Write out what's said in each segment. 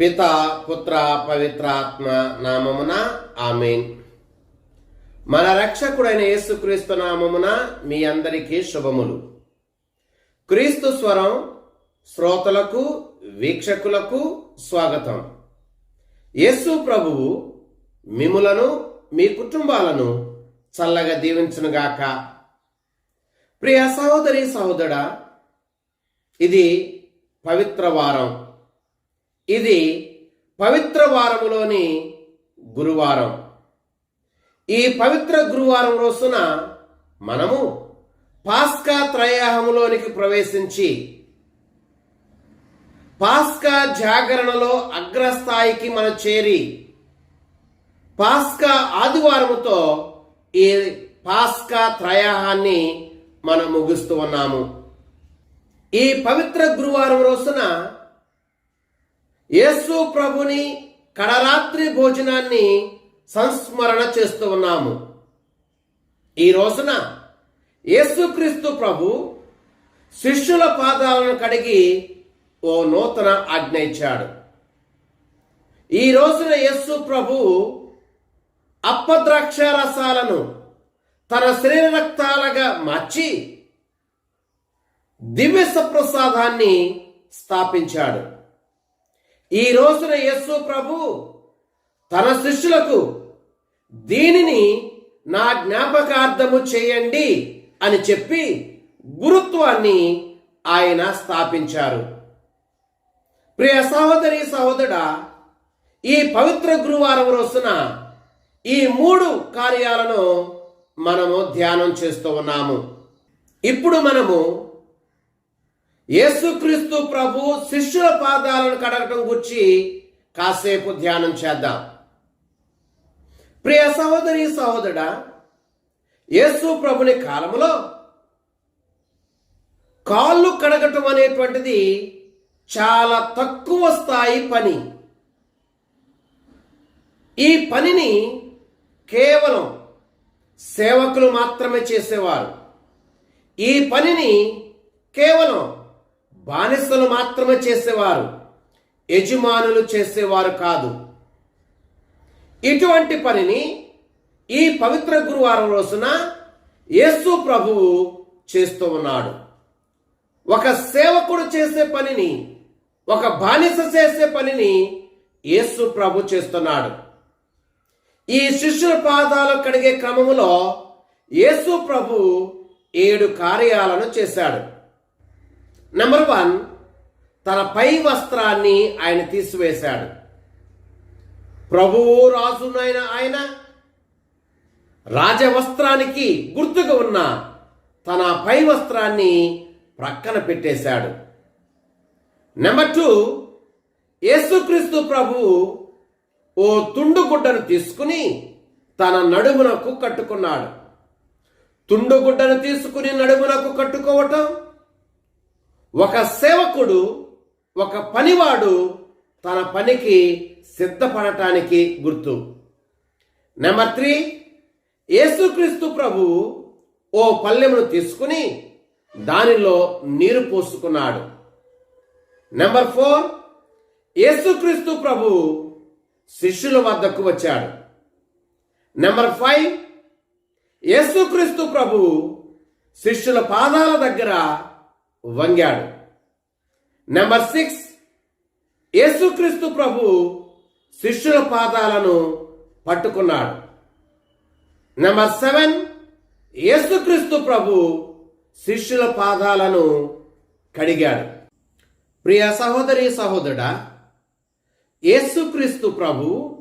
పిత పుత్ర పవిత్రాత్మ నామమున ఆమెన్. మన రక్షకుడైన యేసుక్రీస్తు నామమున మీ అందరికీ శుభములు. క్రీస్తు స్వరం శ్రోతలకు వీక్షకులకు స్వాగతం. యేసు ప్రభువు మిములను మీ కుటుంబాలను చల్లగా దీవించునుగాక ప్రియ సహోదరి సహోదరా ఇది పవిత్ర వారం. ఇది పవిత్ర వారములోని గురువారం. ఈ పవిత్ర గురువారం రోజున మనము పాస్కా త్రయాహములోనికి ప్రవేశించి పాస్కా జాగరణలో అగ్రస్థాయికి మనం చేరి పాస్కా ఆదివారముతో ఈ పాస్కా త్రయాహాన్ని మనం ముగిస్తూ ఉన్నాము. ఈ పవిత్ర గురువారం రోజున యేసు ప్రభుని కడరాత్రి భోజనాన్ని సంస్మరణ చేస్తూ ఉన్నాము. ఈ రోజున యేసుక్రీస్తు ప్రభు శిష్యుల పాదాలను కడిగి ఓ నూతన ఆజ్ఞ ఇచ్చాడు. ఈ రోజున యేసు ప్రభు అప్పద్రాక్ష రసాలను తన శరీర రక్తాలుగా మార్చి దివ్య సప్రసాదాన్ని స్థాపించాడు. ఈ రోజున యస్సు ప్రభు తన శిష్యులకు దీనిని నా జ్ఞాపకార్థము చేయండి అని చెప్పి గురుత్వాన్ని ఆయన స్థాపించారు. ప్రియ సహోదరి సహోదర ఈ పవిత్ర గురువారం రోజున ఈ మూడు కార్యాలను మనము ధ్యానం చేస్తూ ఉన్నాము. ఇప్పుడు మనము యేసుక్రీస్తు ప్రభు శిష్యుల పాదాలను కడగటం గురించి కాసేపు ధ్యానం చేద్దాం. ప్రియ సహోదరి సహోదరుడా యేసు ప్రభుని కాలంలో కాళ్ళు కడగటం అనేటువంటిది చాలా తక్కువ స్థాయి పని. ఈ పనిని కేవలం సేవకులు మాత్రమే చేసేవారు. ఈ పనిని కేవలం బానిసలు మాత్రమే చేసేవారు యజమానులు చేసేవారు కాదు. ఇటువంటి పనిని ఈ పవిత్ర గురువారం రోజున యేసు ప్రభువు చేస్తూ ఉన్నాడు. ఒక సేవకుడు చేసే పనిని ఒక బానిస చేసే పనిని యేసు ప్రభు చేస్తున్నాడు. ఈ శిష్యుల పాదాలు కడిగే క్రమములో యేసు ప్రభు ఏడు కార్యాలను చేశాడు. నెంబర్ వన్ తన పై వస్త్రాన్ని ఆయన తీసివేశాడు. ప్రభువు రాజునైన ఆయన రాజవస్త్రానికి గుర్తుగా ఉన్న తన పై వస్త్రాన్ని ప్రక్కన పెట్టేశాడు. నెంబర్ టూ యేసుక్రీస్తు ప్రభువు ఓ తుండుగుడ్డను తీసుకుని తన నడుమునకు కట్టుకున్నాడు. తుండుగుడ్డను తీసుకుని నడుమునకు కట్టుకోవటం ఒక సేవకుడు ఒక పనివాడు తన పనికి సిద్ధపడటానికి గుర్తు. నెంబర్ త్రీ యేసుక్రీస్తు ప్రభు ఓ పల్లెమును తీసుకుని దానిలో నీరు పోసుకున్నాడు. నెంబర్ ఫోర్ యేసుక్రీస్తు ప్రభు శిష్యుల వద్దకు వచ్చాడు. నెంబర్ ఫైవ్ యేసుక్రీస్తు ప్రభు శిష్యుల పాదాల దగ్గర వంగాడు. నెంబర్ సిక్స్ యేసుక్రీస్తు ప్రభు శిష్యుల పాదాలను పట్టుకున్నాడు. నెంబర్ సెవెన్ యేసుక్రీస్తు ప్రభు శిష్యుల పాదాలను కడిగాడు. ప్రియ సహోదరి సహోదరుడా యేసుక్రీస్తు ప్రభు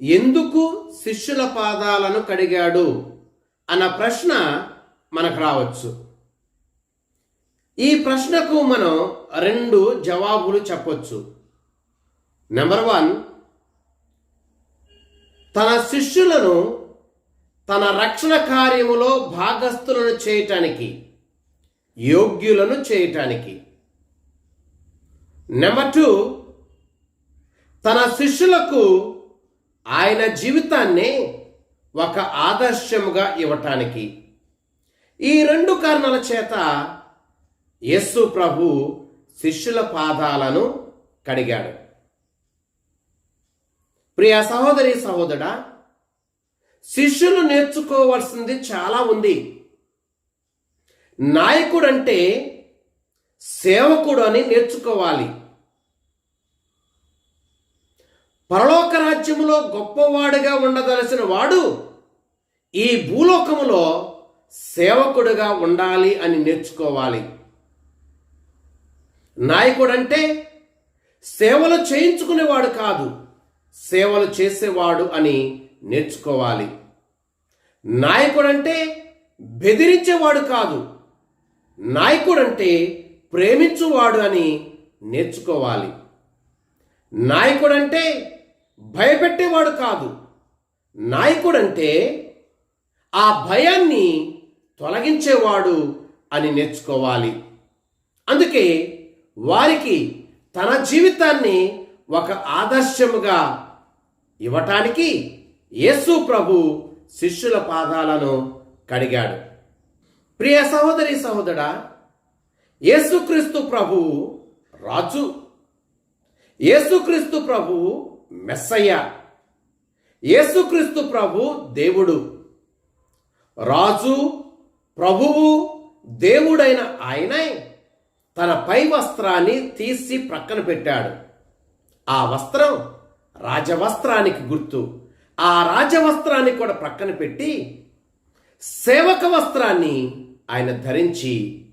ఎందుకు శిష్యుల పాదాలను కడిగాడు? అన్న ప్రశ్న మనకు రావచ్చు. ఈ ప్రశ్నకు మనం రెండు జవాబులు చెప్పొచ్చు. నెంబర్ వన్ తన శిష్యులను తన రక్షణ కార్యములో భాగస్థులను చేయటానికి యోగ్యులను చేయటానికి. నెంబర్ టూ తన శిష్యులకు ఆయన జీవితాన్ని ఒక ఆదర్శముగా ఇవ్వటానికి. ఈ రెండు కారణాల చేత యేసు ప్రభు శిష్యుల పాదాలను కడిగాడు. ప్రియ సహోదరి సహోదరా శిష్యులు నేర్చుకోవాల్సింది చాలా ఉంది. నాయకుడంటే సేవకుడు అని నేర్చుకోవాలి. పరలోక రాజ్యములో గొప్పవాడుగా ఉండదలసిన వాడు ఈ భూలోకములో సేవకుడుగా ఉండాలి అని నేర్చుకోవాలి. నాయకుడంటే సేవలు చేయించుకునేవాడు కాదు. సేవలు చేసేవాడు అని నేర్చుకోవాలి. నాయకుడంటే బెదిరించేవాడు కాదు. నాయకుడంటే ప్రేమించువాడు అని నేర్చుకోవాలి. నాయకుడంటే భయపెట్టేవాడు కాదు. నాయకుడంటే ఆ భయాన్ని తొలగించేవాడు అని నేర్చుకోవాలి. అందుకే వారికి తన జీవితాన్ని ఒక ఆదర్శముగా ఇవ్వటానికి యేసు ప్రభు శిష్యుల పాదాలను కడిగాడు. ప్రియ సహోదరి సహోదరా యేసుక్రీస్తు ప్రభు రాజు. యేసుక్రీస్తు ప్రభు మెస్సయ్య. యేసుక్రీస్తు ప్రభు దేవుడు. రాజు ప్రభువు దేవుడైన ఆయనే. తన పై వస్త్రాన్ని తీసి ప్రక్కన పెట్టాడు. ఆ వస్త్రం రాజవస్త్రానికి గుర్తు. ఆ రాజవస్త్రాన్ని కూడా ప్రక్కన పెట్టి సేవక వస్త్రాన్ని ఆయన ధరించి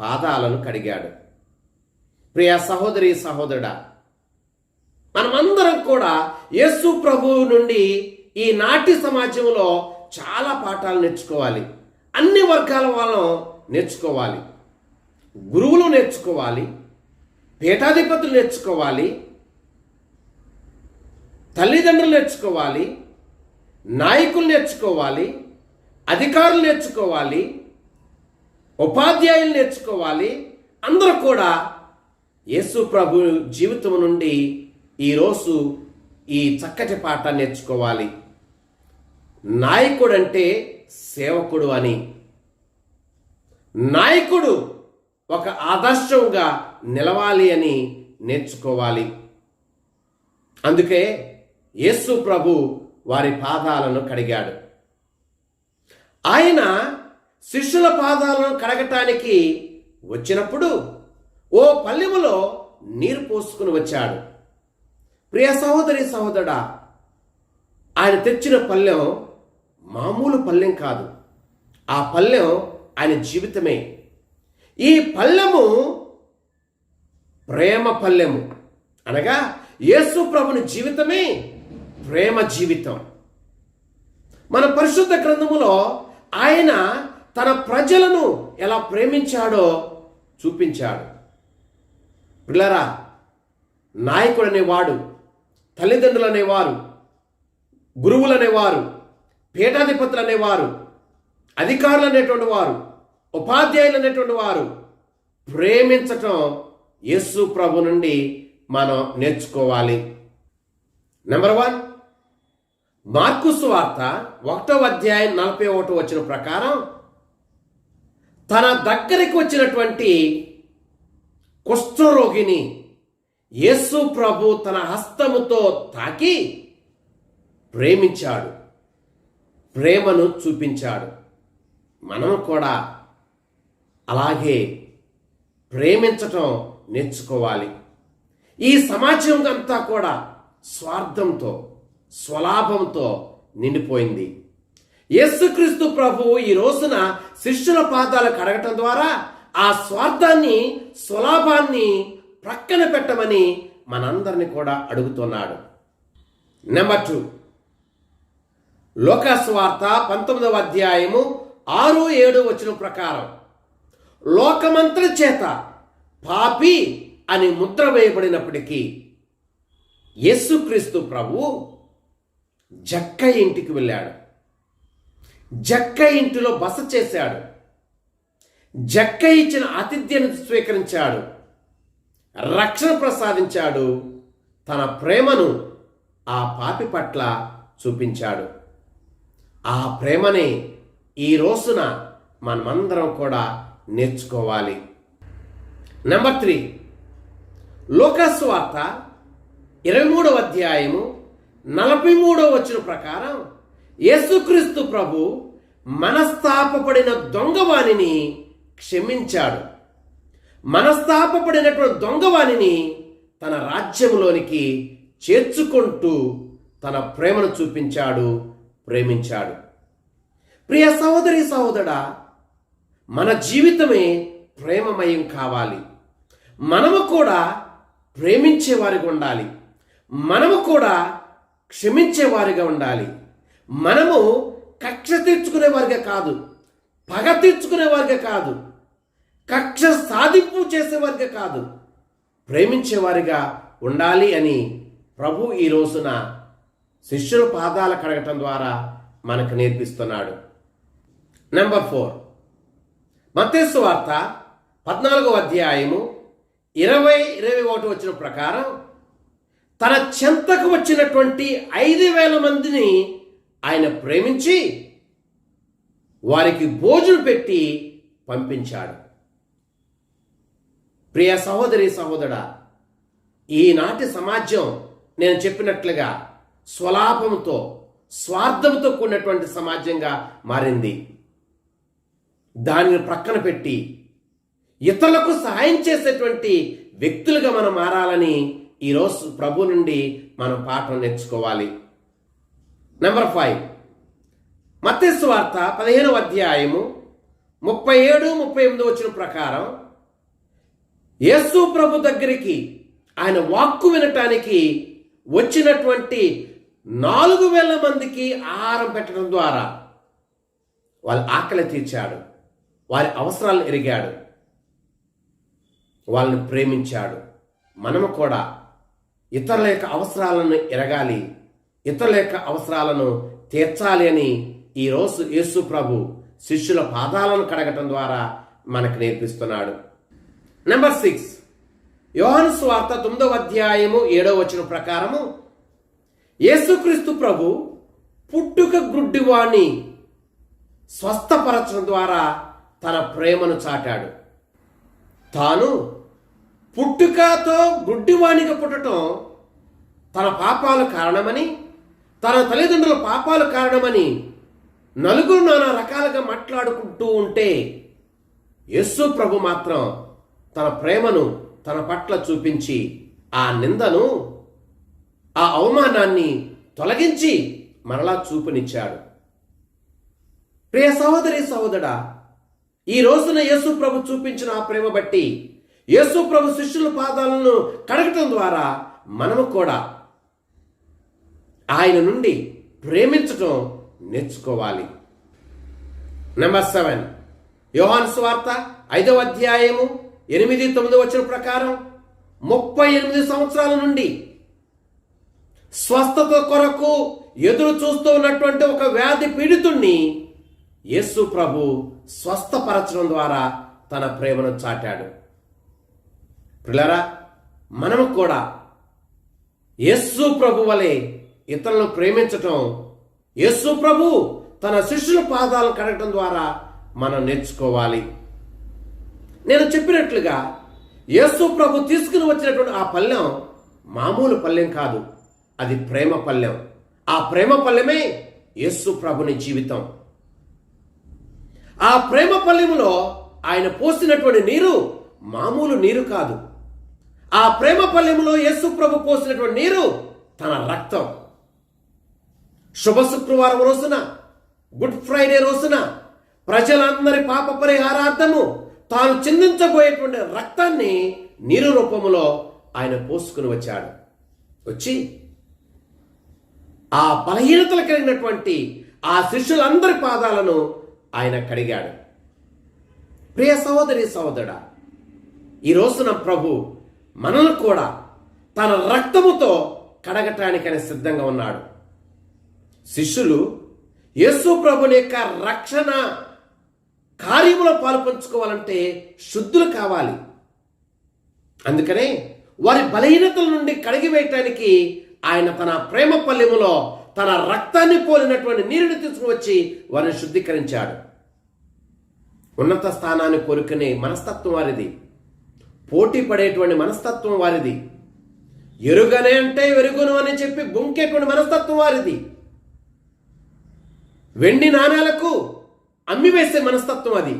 పాదాలను కడిగాడు. ప్రియ సహోదరి సహోదరుడా మనమందరం కూడా యేసు ప్రభువు నుండి ఈ నాటి సమాజంలో చాలా పాఠాలు నేర్చుకోవాలి. అన్ని వర్గాల వాళ్ళం నేర్చుకోవాలి. గురువులు నేర్చుకోవాలి పీఠాధిపతులు నేర్చుకోవాలి తల్లిదండ్రులు నేర్చుకోవాలి నాయకులు నేర్చుకోవాలి అధికారులు నేర్చుకోవాలి ఉపాధ్యాయులు నేర్చుకోవాలి అందరూ కూడా యేసు ప్రభు జీవితం నుండి ఈరోజు ఈ చక్కటి పాట నేర్చుకోవాలి. నాయకుడు అంటే సేవకుడు అని. నాయకుడు ఒక ఆదర్శంగా నిలవాలి అని నేర్చుకోవాలి. అందుకే యేసు ప్రభు వారి పాదాలను కడిగాడు. ఆయన శిష్యుల పాదాలను కడగటానికి వచ్చినప్పుడు ఓ పల్లెములో నీరు పోసుకుని వచ్చాడు. ప్రియ సహోదరి సహోదరుడా ఆయన తెచ్చిన పల్లెం మామూలు పల్లెం కాదు. ఆ పల్లెం ఆయన జీవితమే. ఈ పల్లెము ప్రేమ పల్లెము. అనగా యేసు ప్రభుని జీవితమే ప్రేమ జీవితం. మన పరిశుద్ధ గ్రంథములో ఆయన తన ప్రజలను ఎలా ప్రేమించాడో చూపించాడు. పిల్లరా నాయకుడు అనేవాడు తల్లిదండ్రులు అనేవారు గురువులు అనేవారు పీఠాధిపతులు అనేవారు అధికారులు అనేటువంటి వారు ఉపాధ్యాయులు అనేటువంటి వారు ప్రేమించటం యేసు ప్రభు నుండి మనం నేర్చుకోవాలి. నెంబర్ వన్ మార్కుసు వార్త ఒకటో అధ్యాయం నలభై ఒకటి వచ్చిన ప్రకారం తన దగ్గరికి వచ్చినటువంటి కుష్ఠరోగిని యేసు ప్రభు తన హస్తముతో తాకి ప్రేమించాడు. ప్రేమను చూపించాడు. మనం కూడా అలాగే ప్రేమించటం నేర్చుకోవాలి. ఈ సమాజం అంతా కూడా స్వార్థంతో స్వలాభంతో నిండిపోయింది. యేసుక్రీస్తు ప్రభువు ఈ రోజున శిష్యుల పాదాలు కడగటం ద్వారా ఆ స్వార్థాన్ని స్వలాభాన్ని ప్రక్కన పెట్టమని మనందరిని కూడా అడుగుతున్నాడు. Number two. లోకస్వార్త పంతొమ్మిదవ అధ్యాయము ఆరు ఏడు వచ్చిన ప్రకారం. లోకమంత్ర చేత పాపి అని ముద్ర వేయబడినప్పటికీ యేసుక్రీస్తు ప్రభు జక్క ఇంటికి వెళ్ళాడు. జక్క ఇంటిలో బస చేశాడు. జక్క ఇచ్చిన ఆతిథ్యాన్ని స్వీకరించాడు. రక్షణ ప్రసాదించాడు. తన ప్రేమను ఆ పాపి పట్ల చూపించాడు. ఆ ప్రేమని ఈ రోజున మనమందరం కూడా నేర్చుకోవాలి. నెంబర్ త్రీ లోకస్వార్త ఇరవై మూడవ అధ్యాయము నలభై మూడో వచ్చిన ప్రకారం యేసుక్రీస్తు ప్రభు మనస్తాపపడిన దొంగవాణిని క్షమించాడు. మనస్తాపపడినటువంటి దొంగవాణిని తన రాజ్యంలోనికి చేర్చుకుంటూ తన ప్రేమను చూపించాడు ప్రేమించాడు. ప్రియ సహోదరి సహోదరా మన జీవితమే ప్రేమమయం కావాలి. మనము కూడా ప్రేమించేవారిగా ఉండాలి. మనము కూడా క్షమించేవారిగా ఉండాలి. మనము కక్ష తీర్చుకునేవారిగా కాదు. పగ తీర్చుకునేవారిగా కాదు. కక్ష సాధింపు చేసేవారిగా కాదు. ప్రేమించేవారిగా ఉండాలి అని ప్రభు ఈ రోజున శిష్యుల పాదాలు కడగటం ద్వారా మనకు నేర్పిస్తున్నాడు. నెంబర్ ఫోర్ మత్తేసు వార్త పద్నాలుగో అధ్యాయము ఇరవై ఇరవై ఒకటి వచ్చిన ప్రకారం తన చెంతకు వచ్చినటువంటి ఐదు వేల మందిని ఆయన ప్రేమించి వారికి భోజనం పెట్టి పంపించాడు. ప్రియ సహోదరి సహోదర ఈనాటి సమాజం నేను చెప్పినట్లుగా స్వలాపంతో స్వార్థంతో కూడినటువంటి సమాజంగా మారింది. దానిని ప్రక్కన పెట్టి ఇతరులకు సహాయం చేసేటువంటి వ్యక్తులుగా మనం మారాలని ఈరోజు ప్రభు నుండి మనం పాఠం నేర్చుకోవాలి. నెంబర్ ఫైవ్ మత్స్సు వార్త పదిహేనవ అధ్యాయము ముప్పై ఏడు ముప్పై ఎనిమిది వచ్చిన ప్రకారం యేసు ప్రభు దగ్గరికి ఆయన వాక్కు వినటానికి వచ్చినటువంటి నాలుగు వేల మందికి ఆహారం పెట్టడం ద్వారా వాళ్ళ ఆకలి తీర్చాడు. వారి అవసరాలను ఎరిగాడు. వాళ్ళని ప్రేమించాడు. మనము కూడా ఇతరుల యొక్క అవసరాలను ఎరగాలి. ఇతరుల యొక్క అవసరాలను తీర్చాలి అని ఈరోజు యేసు ప్రభు శిష్యుల పాదాలను కడగటం ద్వారా మనకు నేర్పిస్తున్నాడు. నెంబర్ సిక్స్ యోహాను స్వార్త తొమ్మిదవ అధ్యాయము ఏడవ వచనం ప్రకారము యేసుక్రీస్తు ప్రభు పుట్టుక గుడ్డివాణ్ణి స్వస్థపరచడం ద్వారా తన ప్రేమను చాటాడు. తాను పుట్టుకతో గుడ్డివాణిగా పుట్టడం తన పాపాలు కారణమని తన తల్లిదండ్రుల పాపాలు కారణమని నలుగురు నానా రకాలుగా మాట్లాడుకుంటూ ఉంటే యస్సు ప్రభు మాత్రం తన ప్రేమను తన పట్ల చూపించి ఆ నిందను ఆ అవమానాన్ని తొలగించి మరలా చూపునిచ్చాడు. ప్రియ సహోదరి సహోదరా ఈ రోజున యేసు ప్రభు చూపించిన ఆ ప్రేమ బట్టి యేసు ప్రభు శిష్యుల పాదాలను కడగటం ద్వారా మనము కూడా ఆయన నుండి ప్రేమించటం నేర్చుకోవాలి. నెంబర్ సెవెన్ యోహాన్ స్వార్త ఐదవ అధ్యాయము ఎనిమిది తొమ్మిది వచ్చిన ప్రకారం ముప్పై ఎనిమిది సంవత్సరాల నుండి స్వస్థత కొరకు ఎదురు చూస్తూ ఉన్నటువంటి ఒక వ్యాధి పీడితుణ్ణి యేసు ప్రభు స్వస్థపరచడం ద్వారా తన ప్రేమను చాటాడు. పిల్లరా మనము కూడా యేసు ప్రభు వలె ఇతరులను ప్రేమించటం యేసు ప్రభు తన శిష్యుల పాదాలను కడగటం ద్వారా మనం నేర్చుకోవాలి. నేను చెప్పినట్లుగా యేసు ప్రభు తీసుకుని వచ్చినటువంటి ఆ పల్లెం మామూలు పల్లెం కాదు. అది ప్రేమ పల్లెం. ఆ ప్రేమ పల్లెమే యేసు ప్రభుని జీవితం. ఆ ప్రేమ పల్లెములో ఆయన పోసినటువంటి నీరు మామూలు నీరు కాదు. ఆ ప్రేమ పల్లెములో యేసు ప్రభు పోసినటువంటి నీరు తన రక్తం. శుభ శుక్రవారం రోజున గుడ్ ఫ్రైడే రోజున ప్రజలందరి పాప పరిహారార్థము తాను చిందించబోయేటువంటి రక్తాన్ని నీరు రూపంలో ఆయన పోసుకుని వచ్చాడు. వచ్చి ఆ బలహీనతలు కలిగినటువంటి ఆ శిష్యులందరి పాదాలను ఆయన కడిగాడు. ప్రియ సహోదరి సహోదరుడా ఈ రోజున ప్రభు మనల్ని కూడా తన రక్తముతో కడగటానికని సిద్ధంగా ఉన్నాడు. శిష్యులు యేసు ప్రభుని యొక్క రక్షణ కార్యములో పాల్పంచుకోవాలంటే శుద్ధులు కావాలి. అందుకనే వారి బలహీనతల నుండి కడిగివేయటానికి ఆయన తన ప్రేమ పల్లెములో తన రక్తాన్ని పోలినటువంటి నీరుని తీసుకుని వచ్చి వారిని శుద్ధీకరించాడు. ఉన్నత స్థానాన్ని కోరుకునే మనస్తత్వం వారిది. పోటీ పడేటువంటి మనస్తత్వం వారిది. ఎరుగనే అంటే ఎరుగును అని చెప్పి బొంకేటువంటి మనస్తత్వం వారిది. వెండి నాణాలకు అమ్మివేసే మనస్తత్వం అది.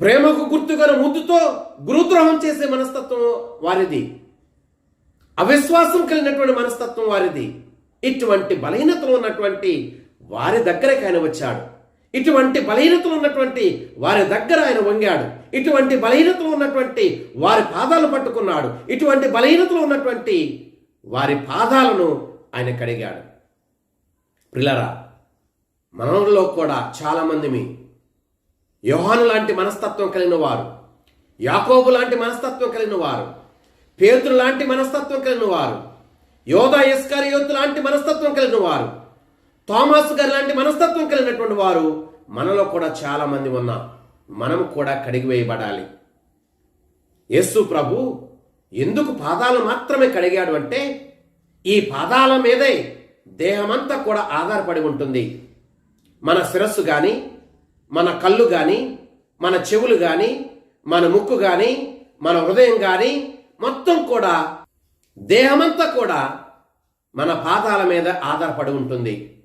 ప్రేమకు గుర్తుగా ముద్దుతో గురుద్రోహం చేసే మనస్తత్వం వారిది. అవిశ్వాసం కలిగినటువంటి మనస్తత్వం వారిది. ఇటువంటి బలహీనతలు ఉన్నటువంటి వారి దగ్గరకు ఆయన వచ్చాడు. ఇటువంటి బలహీనతలు ఉన్నటువంటి వారి దగ్గర ఆయన వంగాడు. ఇటువంటి బలహీనతలు ఉన్నటువంటి వారి పాదాలు పట్టుకున్నాడు. ఇటువంటి బలహీనతలు ఉన్నటువంటి వారి పాదాలను ఆయన కడిగాడు. ప్రిలరా మనలో కూడా చాలామంది యోహాను లాంటి మనస్తత్వం కలిగిన వారు యాకోబు లాంటి మనస్తత్వం కలిగిన వారు పేతురు లాంటి మనస్తత్వం కలిగిన వారు యోధా యోత్ లాంటి మనస్తత్వం కలిగిన వారు థామస్ గారు లాంటి మనస్తత్వం కలిగినటువంటి వారు మనలో కూడా చాలా మంది మనం కూడా కడిగి వేయబడాలి. యేసు ప్రభు ఎందుకు పాదాలు మాత్రమే కడిగాడు అంటే ఈ పాదాల మీదే దేహమంతా కూడా ఆధారపడి ఉంటుంది. మన శిరస్సు కానీ మన కళ్ళు కానీ మన చెవులు కానీ మన ముక్కు కానీ మన హృదయం కానీ మొత్తం కూడా దేహమంతా కూడా మన పాదాల మీద ఆధారపడి ఉంటుంది.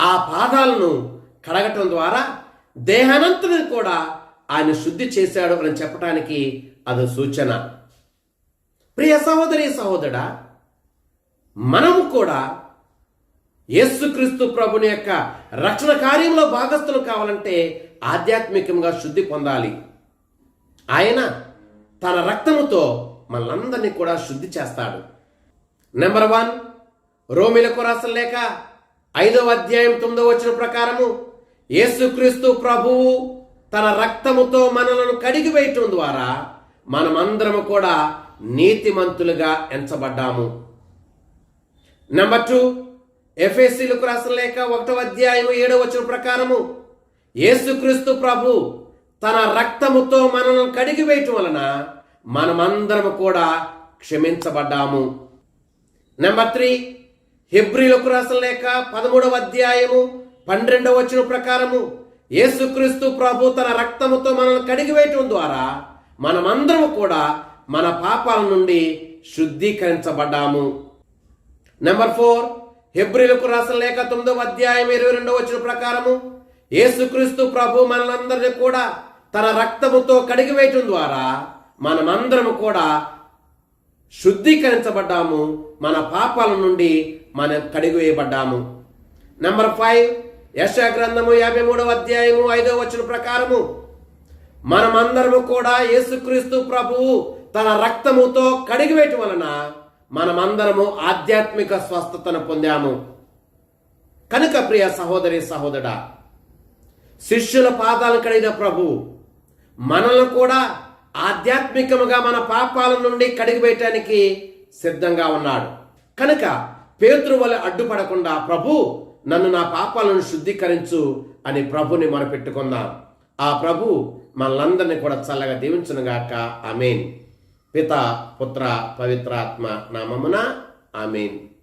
ఆ పాదాలను కడగటం ద్వారా దేహానంతని కూడా ఆయన శుద్ధి చేశాడు అని చెప్పడానికి అది సూచన. ప్రియ సహోదరి సహోదరా మనము కూడా యేసుక్రీస్తు ప్రభుని యొక్క రక్షణ కార్యంలో భాగస్థులు కావాలంటే ఆధ్యాత్మికంగా శుద్ధి పొందాలి. ఆయన తన రక్తముతో మనందరినీ కూడా శుద్ధి చేస్తాడు. నెంబర్ వన్ రోమిలకు రాసిన లేక ఐదవ అధ్యాయం తొమ్మిదవ వచ్చిన ప్రకారము యేసుక్రీస్తు ప్రభువు తన రక్తముతో మనలను కడిగి వేయటం ద్వారా మనమందరము కూడా నీతిమంతులుగా ఎంచబడ్డాము. నెంబర్ టూ ఎఫ్ఎస్సీలకు రాసిన లేక ఒకటవ అధ్యాయం ఏడవ వచ్చిన ప్రకారము యేసుక్రీస్తు ప్రభు తన రక్తముతో మనలను కడిగి వేయటం వలన మనమందరము కూడా క్షమించబడ్డాము. నెంబర్ త్రీ హెబ్రిలకు రాసిన లేక పదమూడవ అధ్యాయము పన్నెండవ వచ్చిన ప్రకారము యేసుక్రీస్తు ప్రభు తన రక్తముతో మనల్ని కడిగి వేయటం ద్వారా మనమందరము కూడా మన పాపాల నుండి శుద్ధీకరించబడ్డాము. నెంబర్ ఫోర్ హెబ్రిలకు రాసిన లేఖ తొమ్మిదవ అధ్యాయం ఇరవై రెండవ వచ్చిన ప్రకారము యేసుక్రీస్తు ప్రభు మనలందరినీ కూడా తన రక్తముతో కడిగి వేయటం ద్వారా మనమందరము కూడా శుద్ధీకరించబడ్డాము మన పాపాల నుండి మనం కడిగివేయబడ్డాము. నెంబర్ ఫైవ్ యశ గ్రంథము యాభై మూడవ అధ్యాయము ఐదవ వచ్చిన ప్రకారము మనమందరము కూడా యేసుక్రీస్తు ప్రభువు తన రక్తముతో కడిగివేయటం వలన మనమందరము ఆధ్యాత్మిక స్వస్థతను పొందాము. కనుక ప్రియ సహోదరి సహోదరా శిష్యుల పాదాలు కడిగిన ప్రభు మనల్ని కూడా ఆధ్యాత్మికముగా మన పాపాల నుండి కడిగివేయటానికి సిద్ధంగా ఉన్నాడు. కనుక పేతురు వల్ల అడ్డుపడకుండా ప్రభు నన్ను నా పాపాలను శుద్ధీకరించు అని ప్రభుని మొరపెట్టుకుందాం ఆ ప్రభు మనలందరినీ కూడా చల్లగా దీవించునుగాక ఆమెన్. పిత పుత్ర పవిత్రాత్మ నామమున ఆమెన్.